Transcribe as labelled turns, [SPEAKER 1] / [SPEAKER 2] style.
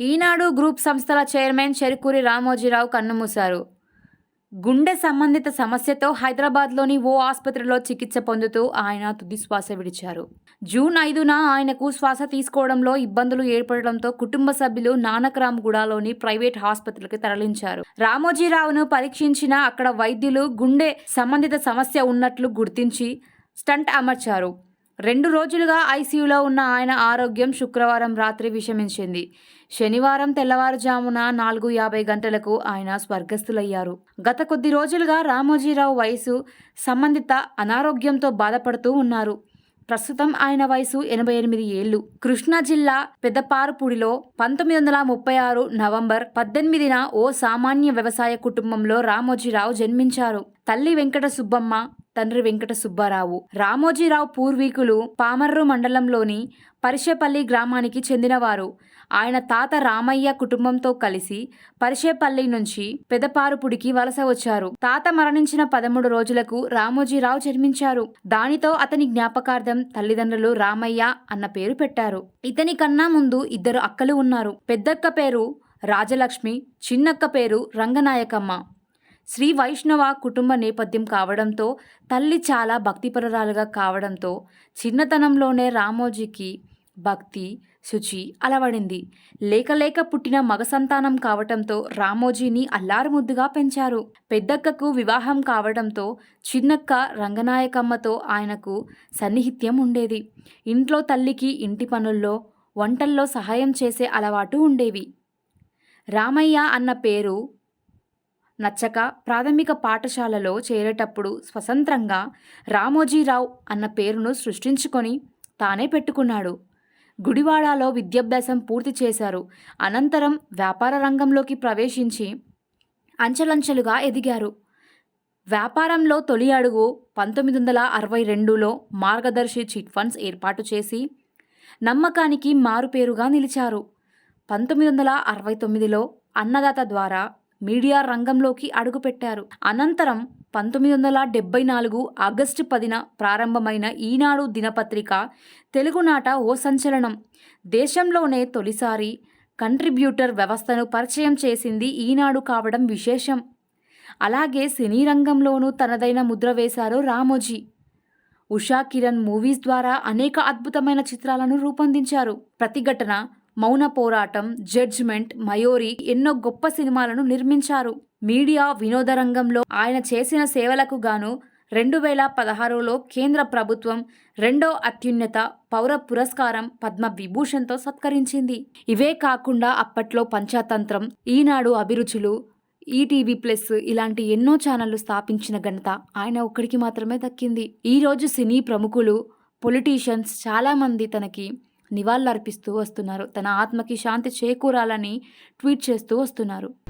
[SPEAKER 1] ఈనాడు group సంస్థల chairman Cherukuri Ramojirao కన్నుమూశారు. గుండె సంబంధిత సమస్యతో హైదరాబాద్లోని ఓ ఆసుపత్రిలో చికిత్స పొందుతూ ఆయన తుది శ్వాస విడిచారు. జూన్ ఐదున ఆయనకు శ్వాస తీసుకోవడంలో ఇబ్బందులు ఏర్పడడంతో కుటుంబ సభ్యులు నానక్రామ్గూడలోని ప్రైవేట్ ఆసుపత్రికి తరలించారు. రామోజీరావును పరీక్షించిన అక్కడ వైద్యులు గుండె సంబంధిత సమస్య ఉన్నట్లు గుర్తించి స్టంట్ అమర్చారు. రెండు రోజులుగా ఐసీయూలో ఉన్న ఆయన ఆరోగ్యం శుక్రవారం రాత్రి విషమించింది. శనివారం తెల్లవారుజామున నాలుగు యాభై గంటలకు ఆయన స్వర్గస్థులయ్యారు. గత కొద్ది రోజులుగా రామోజీరావు వయసు సంబంధిత అనారోగ్యంతో బాధపడుతూ ఉన్నారు. ప్రస్తుతం ఆయన వయసు ఎనభై ఎనిమిది ఏళ్ళు. కృష్ణా జిల్లా పెద్దపారుపూడిలో పంతొమ్మిది వందల ముప్పై ఆరు నవంబర్ పద్దెనిమిదిన ఓ సామాన్య వ్యవసాయ కుటుంబంలో రామోజీరావు జన్మించారు. తల్లి వెంకట సుబ్బమ్మ తండ్రి వెంకట సుబ్బారావు. రామోజీరావు పూర్వీకులు పామర్రు మండలంలోని పరిషేపల్లి గ్రామానికి చెందినవారు. ఆయన తాత రామయ్య కుటుంబంతో కలిసి పరిషేపల్లి నుంచి పెదపారుపుడికి వలస వచ్చారు. తాత మరణించిన పదమూడు రోజులకు రామోజీరావు జన్మించారు. దానితో అతని జ్ఞాపకార్థం తల్లిదండ్రులు రామయ్య అన్న పేరు పెట్టారు. ఇతని కన్నా ముందు ఇద్దరు అక్కలు ఉన్నారు. పెద్దక్క పేరు రాజలక్ష్మి చిన్నక్క పేరు రంగనాయకమ్మ. శ్రీ వైష్ణవ కుటుంబ నేపథ్యం కావడంతో తల్లి చాలా భక్తిపరురాలుగా కావడంతో చిన్నతనంలోనే రామోజీకి భక్తి శుచి అలవడింది. లేక లేక పుట్టిన మగ సంతానం కావటంతో రామోజీని అల్లారుముద్దుగా పెంచారు. పెద్దక్కకు వివాహం కావడంతో చిన్నక్క రంగనాయకమ్మతో ఆయనకు సన్నిహిత్యం ఉండేది. ఇంట్లో తల్లికి ఇంటి పనుల్లో వంటల్లో సహాయం చేసే అలవాటు ఉండేవి. రామయ్య అన్న పేరు నచ్చక ప్రాథమిక పాఠశాలలో చేరేటప్పుడు స్వతంత్రంగా రామోజీరావు అన్న పేరును సృష్టించుకొని తానే పెట్టుకున్నాడు. గుడివాడలో విద్యాభ్యాసం పూర్తి చేశారు. అనంతరం వ్యాపార రంగంలోకి ప్రవేశించి అంచెలంచెలుగా ఎదిగారు. వ్యాపారంలో తొలి అడుగు పంతొమ్మిది వందల అరవై రెండులో మార్గదర్శి చిట్ ఫండ్స్ ఏర్పాటు చేసి నమ్మకానికి మారుపేరుగా నిలిచారు. పంతొమ్మిది వందల అరవై తొమ్మిదిలో అన్నదాత ద్వారా మీడియా రంగంలోకి అడుగుపెట్టారు. అనంతరం పంతొమ్మిది వందల డెబ్బై నాలుగు ఆగస్టు పదిన ప్రారంభమైన ఈనాడు దినపత్రిక తెలుగునాట ఓ సంచలనం. దేశంలోనే తొలిసారి కంట్రిబ్యూటర్ వ్యవస్థను పరిచయం చేసింది ఈనాడు కావడం విశేషం. అలాగే సినీ రంగంలోనూ తనదైన ముద్ర వేశారు రామోజీ. ఉషా కిరణ్ మూవీస్ ద్వారా అనేక అద్భుతమైన చిత్రాలను రూపొందించారు. ప్రతిఘటన మౌన పోరాటం జడ్జ్మెంట్ మయోరి ఎన్నో గొప్ప సినిమాలను నిర్మించారు. మీడియా వినోద రంగంలో ఆయన చేసిన సేవలకు గాను రెండు వేల పదహారులో కేంద్ర ప్రభుత్వం రెండో అత్యున్నత పౌర పురస్కారం పద్మ విభూషణ్తో సత్కరించింది. ఇవే కాకుండా అప్పట్లో పంచాతంత్రం ఈనాడు అభిరుచులు ఈటీవీ ప్లస్ ఇలాంటి ఎన్నో ఛానళ్ళు స్థాపించిన ఘనత ఆయన ఒక్కడికి మాత్రమే దక్కింది. ఈరోజు సినీ ప్రముఖులు పొలిటీషియన్స్ చాలామంది తనకి నివాళులర్పిస్తూ వస్తున్నారు. తన ఆత్మకి శాంతి చేకూరాలని ట్వీట్ చేస్తూ వస్తున్నారు.